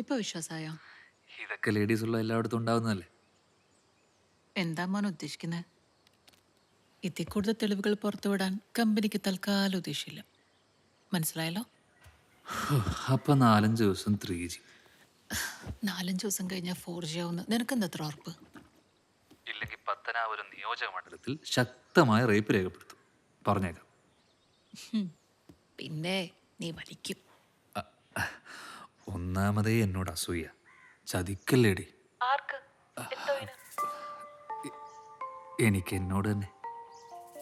ഇപ്പൊ വിശ്വാസമായോ ഇതൊക്കെ ലേഡീസ് ഉള്ള എല്ലായിടത്തും ഉണ്ടാവുന്നതല്ലേ? എന്താ മോൻ ഉദ്ദേശിക്കുന്നത് ഇതിൽ കൂടുതൽ തെളിവുകൾ പുറത്തുവിടാൻ കമ്പനിക്ക് തൽക്കാലം ഉദ്ദേശിച്ചില്ല. മനസ്സിലായല്ലോ? അപ്പൊ നാലഞ്ച് ദിവസം ത്രീ ജി നാലഞ്ച് ദിവസം കഴിഞ്ഞാൽ ഫോർ ജി ആവുന്ന. നിനക്കെന്താ അത്ര ഉറപ്പ്? ഇല്ലെങ്കിൽ പത്തനാപുരം നിയോജക മണ്ഡലത്തിൽ ശക്തമായ റേപ്പ് രേഖപ്പെടുത്തും. പറഞ്ഞേക്കാം. പിന്നെ നീ വലിക്കും. ഒന്നാമതേ എന്നോട് അസൂയ. ചതിക്കല്ലേടി. എനിക്ക് എന്നോട് തന്നെ.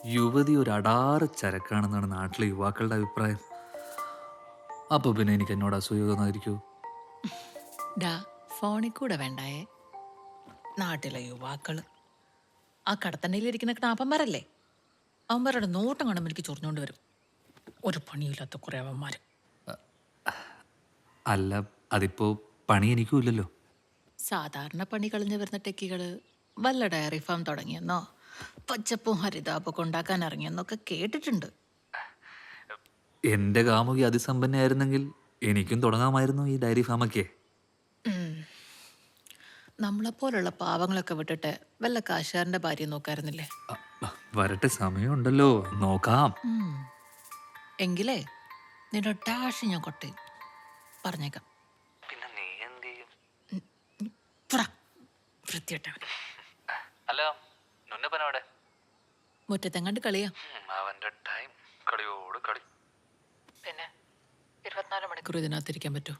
യുവതി ഒരു അടാറ് ചരക്കാണെന്നാണ് നാട്ടിലെ യുവാക്കളുടെ അഭിപ്രായം. അപ്പൊ പിന്നെ എനിക്ക് എന്നോട് അസൂയ തോന്നാതിരിക്കൂ? ഡാ ഫോണിൽ കൂടെ വേണ്ടായേ. നാട്ടിലെ യുവാക്കൾ ആ കടത്തണ്ടയിലിരിക്കുന്ന കണാപ്പന്മാരല്ലേ? അവന്മാരുടെ നോട്ടം കാണുമ്പോൾ എനിക്ക് ചൊറിഞ്ഞുകൊണ്ട് വരും. ഒരു പണിയില്ലാത്ത കുറേ അവന്മാർ അല്ല അതിപ്പോ പണി എനിക്കും ഇല്ലല്ലോ സാധാരണ പണി കളഞ്ഞു വരുന്ന ടെക്കികൾ വല്ല ഡയറി ഫാം തുടങ്ങിയെന്നോ പച്ചപ്പും ഹരിതാപൊക്കെ ഉണ്ടാക്കാൻ ഇറങ്ങിയെന്നൊക്കെ കേട്ടിട്ടുണ്ട്. എന്റെ കാമുകി അതിസമ്പന്നയായിരുന്നെങ്കിൽ എനിക്കും തുടങ്ങാമായിരുന്നു ഈ ഡയറി ഫാമൊക്കെ. നമ്മളെപ്പോലുള്ള പാവങ്ങളൊക്കെ വിട്ടിട്ട് വല്ല കാശുകാരന്റെ ഭാര്യ നോക്കായിരുന്നില്ലേ? അ- അ, വരട്ടെ സമയമുണ്ടല്ലോ. നോക്കാം. ഉം. എങ്കിലേ നിന്റെ ഡാഷ് ഞാൻ കൊട്ടയും പറഞ്ഞേക്കാം പിന്നെ നീ എന്ത് ചെയ്യും പുറ വൃത്തിയിട്ടവൻ ഹലോ നുന്നപ്പനവിടെ മുറ്റത്തെങ്ങാണ്ട് കളിയാ. അവന്റെ ടൈം. കളിയോട് കളി. പിന്നെ ഇരുപത്തിനാല് മണിക്കൂർ. ഇതിനകത്തിരിക്കാൻ പറ്റുമോ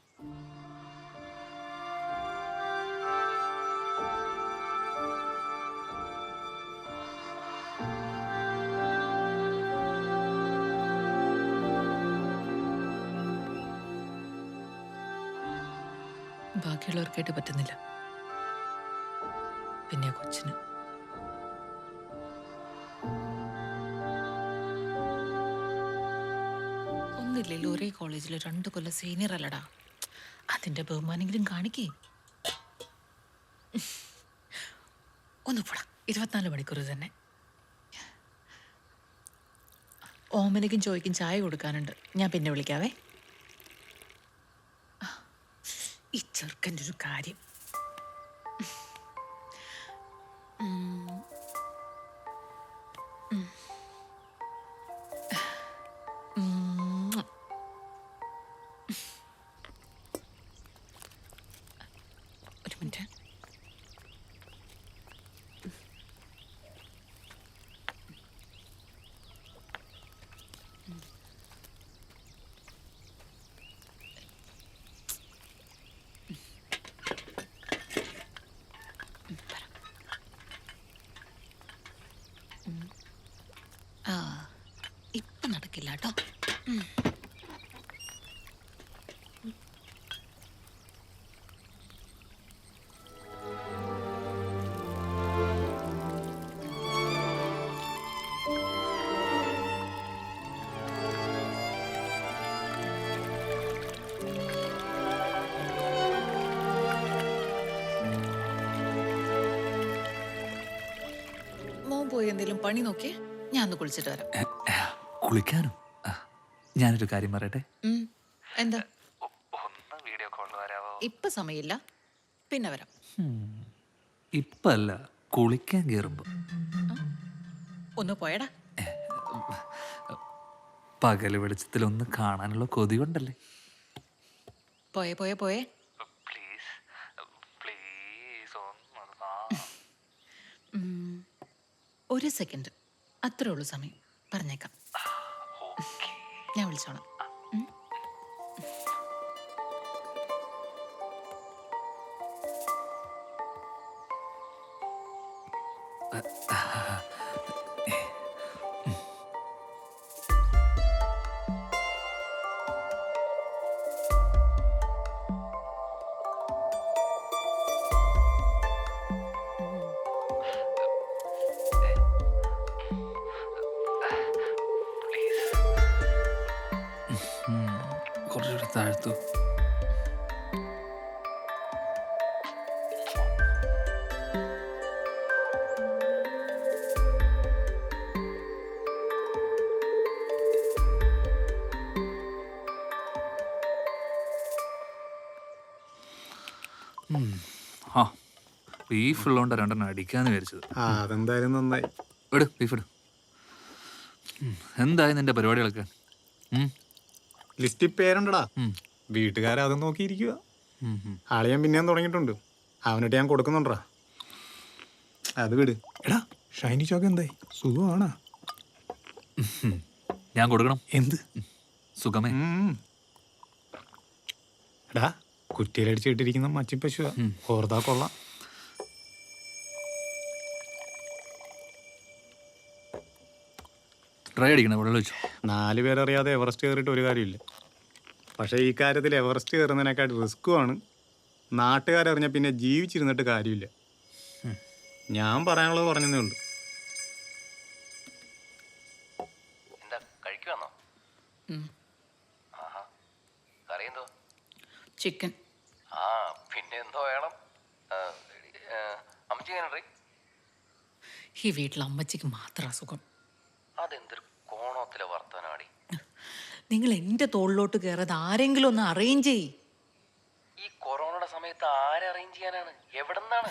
ബാക്കിയുള്ളവർക്കായിട്ട് പറ്റുന്നില്ല. പിന്നെ കൊച്ചിന്. ഒന്നില്ലല്ലോ ഒരേ കോളേജിൽ രണ്ട് കൊല്ലം സീനിയർ അല്ലടാ? അതിന്റെ ബഹുമാനെങ്കിലും കാണിക്കേ. ഒന്ന് പോടാ ഇരുപത്തിനാല് മണിക്കൂർ തന്നെ ഓമനയ്ക്കും ചോയ്ക്കും ചായ കൊടുക്കാനുണ്ട്. ഞാൻ പിന്നെ വിളിക്കാവേ. ഈ ചെറുക്കന്റെ ഒരു കാര്യം. കേട്ടോ. പോയി എന്തെങ്കിലും പണി നോക്കിയേ? ഞാൻ ഒന്ന് കുളിച്ചിട്ട് വരാം. കുളിക്കാനോ? ഞാനൊരു കാര്യം പറയട്ടെ? ഉം. എന്താ? ഒന്ന് വീഡിയോ വരാവോ? ഇപ്പൊ സമയമില്ല. പിന്നെ വരാം. ഇപ്പല്ല കുളിക്കാൻ കേറുമ്പോ. ഒന്ന് പോയടാ. പകൽ വെളിച്ചത്തിൽ ഒന്ന് കാണാനുള്ള കൊതി കൊണ്ടല്ലേ പോയെ പോയേ പോയേ. പ്ലീസ് പ്ലീസ് ഉം. ഒരു സെക്കൻഡ്. അത്രേ ഉള്ളൂ സമയം. പറഞ്ഞേക്കാം. ഞാൻ വിളിച്ചോളാം. താഴ്ത്തു ആ ബീഫ് ഉള്ളതുകൊണ്ട് രണ്ടെണ്ണം അടിക്കാന്ന് വിചാരിച്ചത്. ആ അതെന്തായാലും നന്നായി. എടു ബീഫ് ഇട്. എന്തായി നിന്റെ പരിപാടികളൊക്കെ? ഉം, ലിസ്റ്റിൽ പേരുണ്ടടാ വീട്ടുകാരെ വീട്ടുകാരത് നോക്കിയിരിക്കുക ഉം, ഞാൻ ആളെ പിന്നെയും തുടങ്ങിയിട്ടുണ്ട്. അവനിട്ട് ഞാൻ കൊടുക്കുന്നുണ്ടാ അത് വിട്. എടാ ഷൈനി ചോക്ക് എന്തായി? സുഖമാണോ? ഞാൻ കൊടുക്കണം. എന്ത്? സുഖമേ. എടാ കുറ്റിയിലടിച്ചിട്ടിരിക്കുന്ന മച്ചിപ്പശുവാ. ഓർത്താ കൊള്ളാം. ട്രൈ അടിക്കണേ നാല് പേരറിയാതെ എവറസ്റ്റ് കയറിയിട്ട് ഒരു കാര്യമില്ല പക്ഷേ ഈ കാര്യത്തിൽ എവറസ്റ്റ് കയറുന്നതിനേക്കാൾ റിസ്ക്കുമാണ് നാട്ടുകാരറിഞ്ഞ പിന്നെ ജീവിച്ചിരുന്നിട്ട് കാര്യമില്ല. ഞാൻ പറയാനുള്ളത് പറഞ്ഞതേ ഉള്ളൂ. എന്താ കഴിക്കുവാന്നോ ആഹാ. കറി ചിക്കൻ. ആ പിന്നെ എന്തോ വേണം. ഈ വീട്ടിൽ അമ്മച്ചിക്ക് മാത്രം അസുഖം നിങ്ങൾ എന്റെ തോളിലോട്ട് കയറാതെ ആരെങ്കിലും ഒന്ന് അറേഞ്ച് ചെയ്യ്. ഈ കൊറോണയുടെ സമയത്ത് ആരെ അറേഞ്ച് ചെയ്യാനാണ്? എവിടെ നിന്നാണ്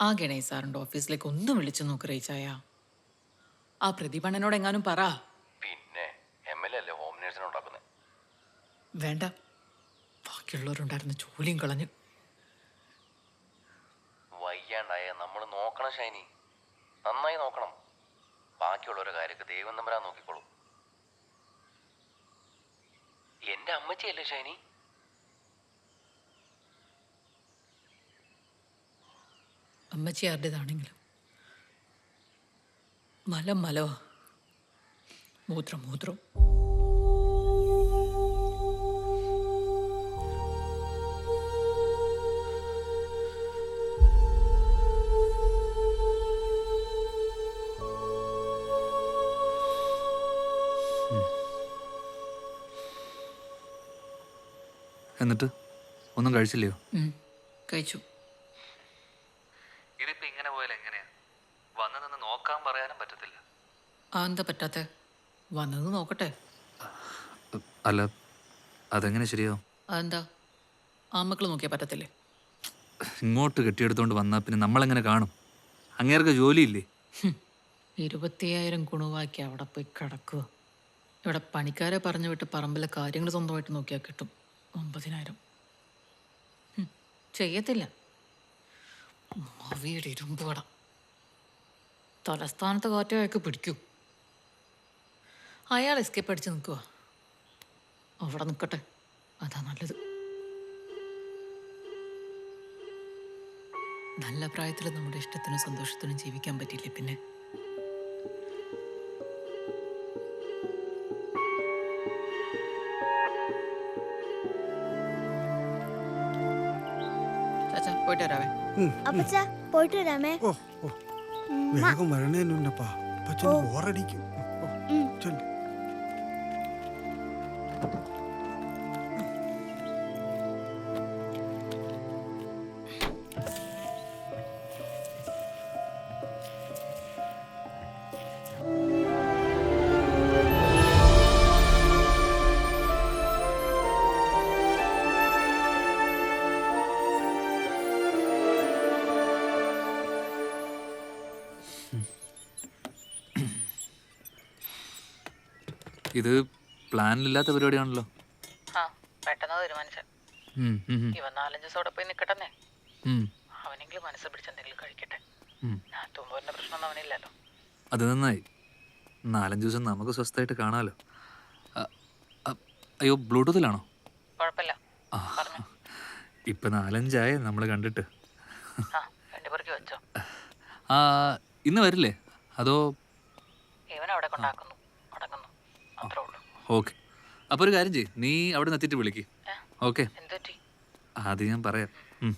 ആ ഗണേശ് സാറിന്റെ ഓഫീസിലേക്ക് ഒന്ന് വിളിച്ചു നോക്ക് റീച്ചായ. ആ പ്രതിഭണ്ണനോട് എങ്ങാനും പറ. പിന്നെ എം എൽ എ അല്ലേ ഹോം നേഴ്സിനെ ഉണ്ടാക്കുന്നത് വേണ്ട. ബാക്കിയുള്ളവരുണ്ടായിരുന്ന ജോലിയും കളഞ്ഞു. വയ്യാണ്ടായ നമ്മൾ നോക്കണം ഷൈനി. നന്നായി നോക്കണം. ബാക്കിയുള്ളവരുടെ കാര്യമൊക്കെ ദൈവം തമ്പരാൻ നോക്കിക്കോളൂ. എന്റെ അമ്മച്ചിയല്ലേ ഷൈനി? അമ്മച്ചി ആരുടേതാണെങ്കിലും. മലം മലവാ മൂത്രം മൂത്രം. ഒന്നും കഴിച്ചില്ലയോ? കഴിച്ചു. ഇതിപ്പോ ഇങ്ങനെ പോയാൽ എങ്ങനെയാ? വന്നു നിന്ന് നോക്കാൻ പറയാനും പറ്റത്തില്ല. എന്താ പറ്റാത്ത? വന്നത് നോക്കട്ടെ. അല്ല അതെങ്ങനെ ശരിയാവും? അതെന്താ? ആ മക്കൾ നോക്കിയാൽ പറ്റത്തില്ലേ? ഇങ്ങോട്ട് കെട്ടിയെടുത്തോണ്ട് വന്നാൽ പിന്നെ നമ്മളെങ്ങനെ കാണും? അങ്ങേർക്ക് ജോലിയില്ലേ? ഇല്ലേ ഇരുപത്തിയായിരം കുണുവാക്കി അവിടെ പോയി കിടക്കുക. ഇവിടെ പണിക്കാരെ പറഞ്ഞു വിട്ട് പറമ്പിലെ കാര്യങ്ങൾ സ്വന്തമായിട്ട് നോക്കിയാൽ കിട്ടും. ഒമ്പതിനായിരം. ചെയ്യത്തില്ല. മാവിയുടെ ഇരുമ്പ് കട. തലസ്ഥാനത്ത് കാറ്റയൊക്കെ പിടിക്കൂ. അയാൾ എസ്കേപ്പ് അടിച്ച് നിൽക്കുക അവിടെ നിൽക്കട്ടെ. അതാ നല്ലത്. നല്ല പ്രായത്തിൽ നമ്മുടെ ഇഷ്ടത്തിനും സന്തോഷത്തിനും ജീവിക്കാൻ പറ്റിയില്ലേ പിന്നെ? പോയിട്ട് വരാവേ അപ്പച്ച പോയിട്ട് വരാമേ ഓ. ഓ വേഗം ബോറടിക്കും. ഓ, ചൊല്ല്. ഇത് പ്ലാനിലില്ലാത്ത പരിപാടിയാണല്ലോ. ആ പെട്ടെന്ന് ഇവൻ നാലഞ്ച് ദിവസം അവിടെ പോയി അവനെങ്കിലും മനസ്സ് പിടിച്ച് എന്തെങ്കിലും കഴിക്കട്ടെ. ഉം. ഞാൻ തുമ്പോന്റെ പ്രശ്നമൊന്നും അവനില്ലല്ലോ. അത് നന്നായി. നാലഞ്ച് ദിവസം നമുക്ക് സ്വസ്ഥമായിട്ട് കാണാമല്ലോ അയ്യോ ബ്ലൂടൂത്തിലാണോ? കുഴപ്പമില്ല. ഇപ്പം നാലഞ്ചായ നമ്മൾ കണ്ടിട്ട്. ആ വെച്ചോ. ഇന്ന് വരില്ലേ? അതോ ഇവൻ അവിടെ കൊണ്ടാക്കുന്നു. ഓക്കെ. അപ്പോൾ ഒരു കാര്യം ചെയ്യ്. നീ അവിടെ നിന്ന് എത്തിയിട്ട് വിളിക്ക്. ഓക്കെ. അത് ആദ്യം ഞാൻ പറയാം. ഉം.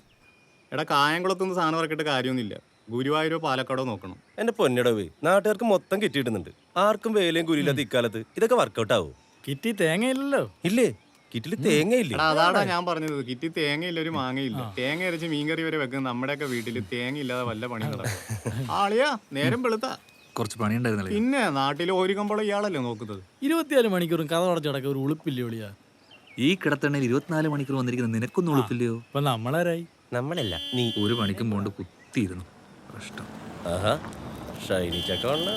എടാ കായംകുളത്തുനിന്ന് സാധനം ഇറക്കിയിട്ട് കാര്യമൊന്നുമില്ല. ഗുരുവായൂരോ പാലക്കാടോ നോക്കണം. എന്റെ പൊന്നിടവ് നാട്ടുകാർക്ക് മൊത്തം കിട്ടിയിടുന്നുണ്ട്. ആർക്കും വേലയും കുലിയില്ലാത്ത ഇക്കാലത്ത് ഇതൊക്കെ വർക്കൗട്ട് ആവോ കിറ്റി തേങ്ങയില്ലല്ലോ. ഇല്ലേ? കിറ്റിൽ തേങ്ങയില്ല? എടാ അതാടാ ഞാൻ പറഞ്ഞത്. കിറ്റി തേങ്ങയില്ല ഒരു മാങ്ങയില്ല. തേങ്ങ അരച്ച് മീൻകറി വരെ വെക്കുന്ന നമ്മുടെയൊക്കെ വീട്ടിൽ തേങ്ങയില്ലാതെ വല്ല പണി നടക്കും ആളിയാ നേരം വെളുത്ത. കുറച്ച് പണിയുണ്ടായിരുന്നല്ലേ? പിന്നെ നാട്ടിലെ ഒരു കമ്പോളം ഇയാളല്ലേ നോക്കുന്നത്? ഇരുപത്തിനാല് മണിക്കൂറും കഥ അടച്ചു കിടക്കുക ഒരു ഉളുപ്പില്ല ഒളിയാ? ഈ കിടത്തണ്ണയിൽ ഇരുപത്തിനാല് മണിക്കൂർ വന്നിരിക്കുന്ന നിനക്കൊന്നും ഉളുപ്പില്ലയോ? ഇപ്പൊ നമ്മളാരായി? നമ്മളല്ല നീ. ഒരു മണിക്കും പോണ്ട് കുത്തിയിരുന്നു. കഷ്ടം ആഹാ ഷൈനി ചക്കവണ്ണ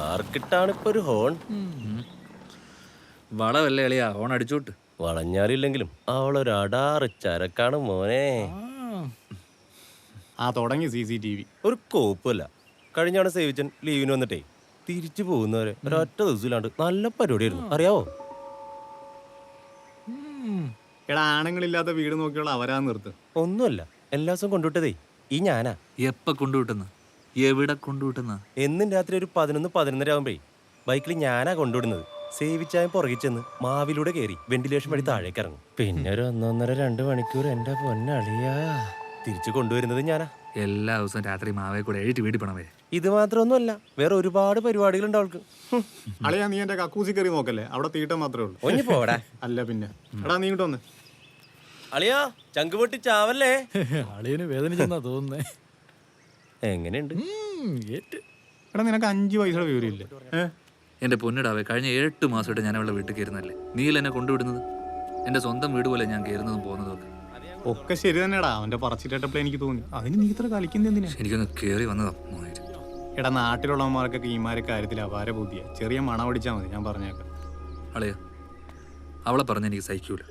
ആർക്കിട്ടാണ് ഇപ്പൊ ഒരു ഹോൺ? വളവല്ലേ എളിയാ ഹോൺ അടിച്ചോട്ട്. വളഞ്ഞാലില്ലെങ്കിലും അവളൊരു അടാറ് ചരക്കാണ് മോനെ. ആ. തുടങ്ങി സി സി ടി വി. ഒരു കോപ്പല്ല കഴിഞ്ഞാണ് സേവിച്ചൻ ലീവിന് വന്നിട്ടേ. തിരിച്ചു പോകുന്നവരെ ഒരൊറ്റ ദിവസമില്ലാണ്ട് നല്ല പരിപാടിയായിരുന്നു. അറിയാവോ? എടാ ആണുങ്ങളില്ലാത്ത വീട് നോക്കിയുള്ള അവരാ നിർത്ത്. ഒന്നുമല്ല എല്ലാ ദിവസവും കൊണ്ടുവിട്ടതേ. ഈ ഞാനാ. എപ്പ കൊണ്ടുവിട്ടുന്ന? എവിടെ കൊണ്ടുവിട്ടുന്ന? എന്നും രാത്രി ഒരു പതിനൊന്ന് പതിനൊന്നര ആകുമ്പോഴേ ബൈക്കിൽ ഞാനാ കൊണ്ടുവിടുന്നത്. സേവിച്ചായ പുറകിൽ ചെന്ന് മാവിലൂടെ കയറി വെന്റിലേഷൻ വഴി താഴേക്ക് ഇറങ്ങും. പിന്നെ ഒരു ഒന്നൊന്നര രണ്ട് മണിക്കൂർ എന്റെ പൊന്നളിയാ. തിരിച്ചു കൊണ്ടുവരുന്നത് ഞാനാ. എല്ലാ ദിവസവും രാത്രി മാവേ കൂടെ എഴുതി വീട്ടിൽ പണവേ ഇത് മാത്രമൊന്നുമല്ല വേറെ ഒരുപാട് പരിപാടികളുണ്ട് അവൾക്ക്. അളിയാ നീ എന്റെ കക്കൂസി കയറി നോക്കല്ലേ? അവിടെ തീട്ടം മാത്രമേ ഉള്ളൂ. ഒഞ്ഞി പോടാ. അല്ല പിന്നെ. എടാ നീ ഇങ്ങോട്ട് വന്ന്. അളിയാ ചങ്ക് പൊട്ടി ചാവല്ലേ? അളിയന് വേദനിച്ചെന്നാ തോന്നുന്നേ. എങ്ങനെയുണ്ട്? എടാ നിനക്ക് അഞ്ച് പൈസ വിവരമില്ല? എന്റെ എന്റെ പൊന്നിടാവേ കഴിഞ്ഞ എട്ട് മാസമായിട്ട് ഞാൻ അവളെ വീട്ടിൽ കയറുന്നല്ലേ നീല എന്നെ കൊണ്ടുവിടുന്നത്? എന്റെ സ്വന്തം വീട് പോലെ ഞാൻ കയറുന്നതും പോകുന്നതും ഒക്കെ. ഒക്കെ ശരി തന്നെടാ. അവന്റെ പറച്ചിട്ടപ്പോൾ എനിക്ക് തോന്നി. അതിന് നീ ഇത്ര കളിക്കുന്ന എന്തിനാ? എനിക്കൊന്ന് കേറി വന്നതാ എടാ നാട്ടിലുള്ളവന്മാർക്കൊക്കെ ഈമാരെ കാര്യത്തിൽ അപാര ബുദ്ധിയാ. ചെറിയ മണം അടിച്ചാൽ മതി ഞാൻ പറഞ്ഞേക്കാം. അളിയ അവളെ പറഞ്ഞ എനിക്ക് സഹിക്കൂല.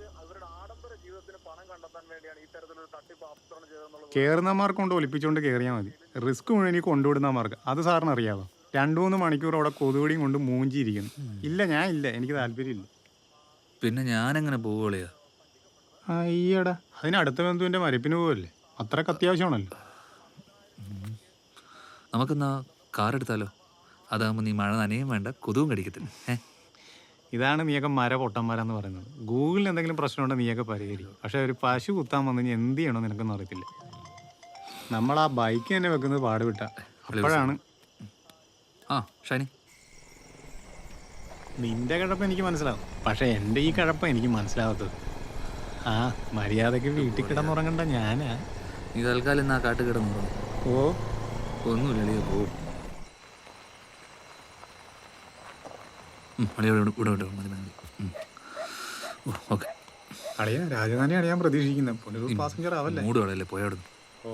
കേറുന്നമാർക്കൊണ്ട് ഒളിപ്പിച്ചുകൊണ്ട് ഒലിപ്പിച്ചുകൊണ്ട് കയറിയാൽ മതി. റിസ്ക് മുഴുവൻ എനിക്ക് കൊണ്ടുവിടുന്നമാർക്ക് അത് സാറിന് അറിയാവോ? രണ്ടു മൂന്ന് മണിക്കൂർ അവിടെ കൊതുകുടിയും കൊണ്ട് മൂഞ്ചിയിരിക്കുന്നു. ഇല്ല ഞാൻ ഇല്ല. എനിക്ക് താല്പര്യമില്ല. പിന്നെ ഞാനെങ്ങനെ പോവുകളയാ അയ്യടാ. അതിന് അടുത്ത ബന്ധുവിന്റെ മരപ്പിന് പോവല്ലേ? അത്രയ്ക്ക് അത്യാവശ്യമാണല്ലോ. നമുക്കെന്നാ കാർ എടുത്താലോ? അതാകുമ്പോൾ നീ മഴ നനയും വേണ്ട കൊതുവും കടിക്കത്തില്ല. ഏ? ഇതാണ് നീയൊക്കെ മര പൊട്ടന്മാരെന്ന് പറയുന്നത്. ഗൂഗിളിൽ എന്തെങ്കിലും പ്രശ്നമുണ്ടോ നീയൊക്കെ പരിഹരിക്കും. പക്ഷെ ഒരു പശു കുത്താൻ വന്നു കഴിഞ്ഞാൽ എന്ത് ചെയ്യണമെന്ന് നിനക്കൊന്നും അറിയത്തില്ല. നമ്മൾ ആ ബൈക്ക് തന്നെ വെക്കുന്നത് പാടുവിട്ട അപ്പോഴാണ് ആ ഷൈനി. നിന്റെ കിഴപ്പ് എനിക്ക് മനസ്സിലാവും. പക്ഷെ എന്റെ ഈ കഴപ്പം എനിക്ക് മനസ്സിലാവാത്തത്. ആ മര്യാദയ്ക്ക് വീട്ടിൽ കിടന്നുറങ്ങണ്ട ഞാനാ. നീ തൽക്കാലം ഇന്ന് ആ കാട്ട് കിടന്നുറങ്ങും. ഓ ഒന്നുമില്ല എളിയ പോവും അളിയ രാജധാനി ഞാൻ പ്രതീക്ഷിക്കുന്നത് പാസഞ്ചർ ആവല്ലേ? മൂടുകളല്ലേ പോയാടുന്നു ഓ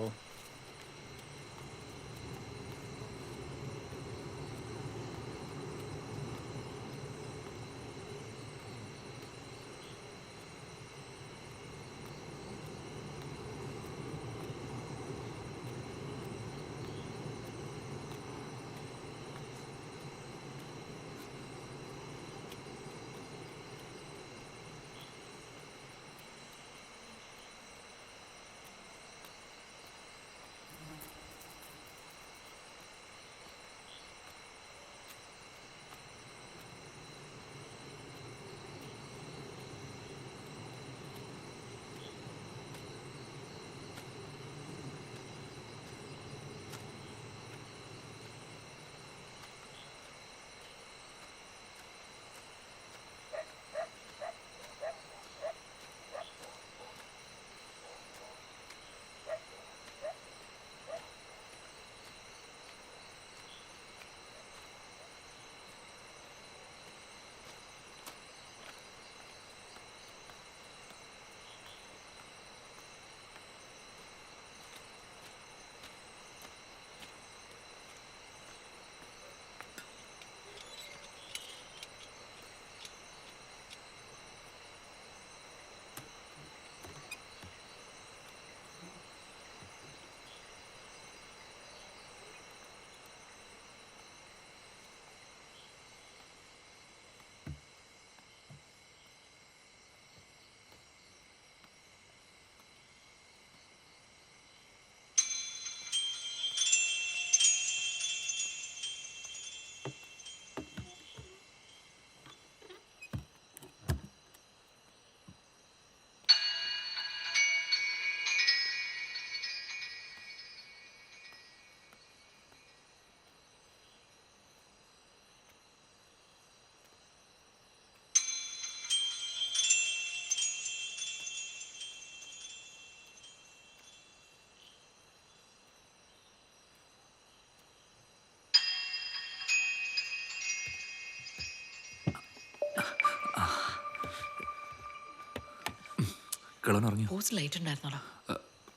പോസ്റ്റ് ലൈറ്റ് ഉണ്ടായിരുന്നോടാ.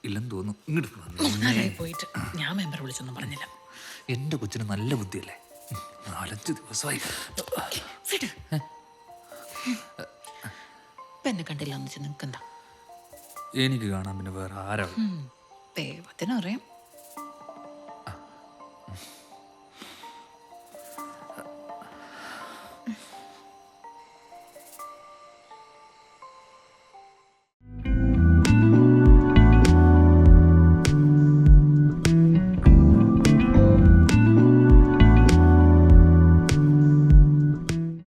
ഇല്ലെന്ന് തോന്നുന്നു. ഇങ്ങോട്ട് പോയിട്ട്. ഞാൻ മെമ്പർ വിളിച്ചൊന്നും പറഞ്ഞില്ല. എന്റെ കൊച്ചിന് നല്ല ബുദ്ധിയല്ലേ? നാലഞ്ച് ദിവസമായി. എന്നെ കണ്ടില്ല എന്ന് വെച്ച് നിനക്കെന്താ എനിക്ക് കാണാൻ പിന്നെ വേറെ ആരാണ് ദൈവത്തിനറിയാം.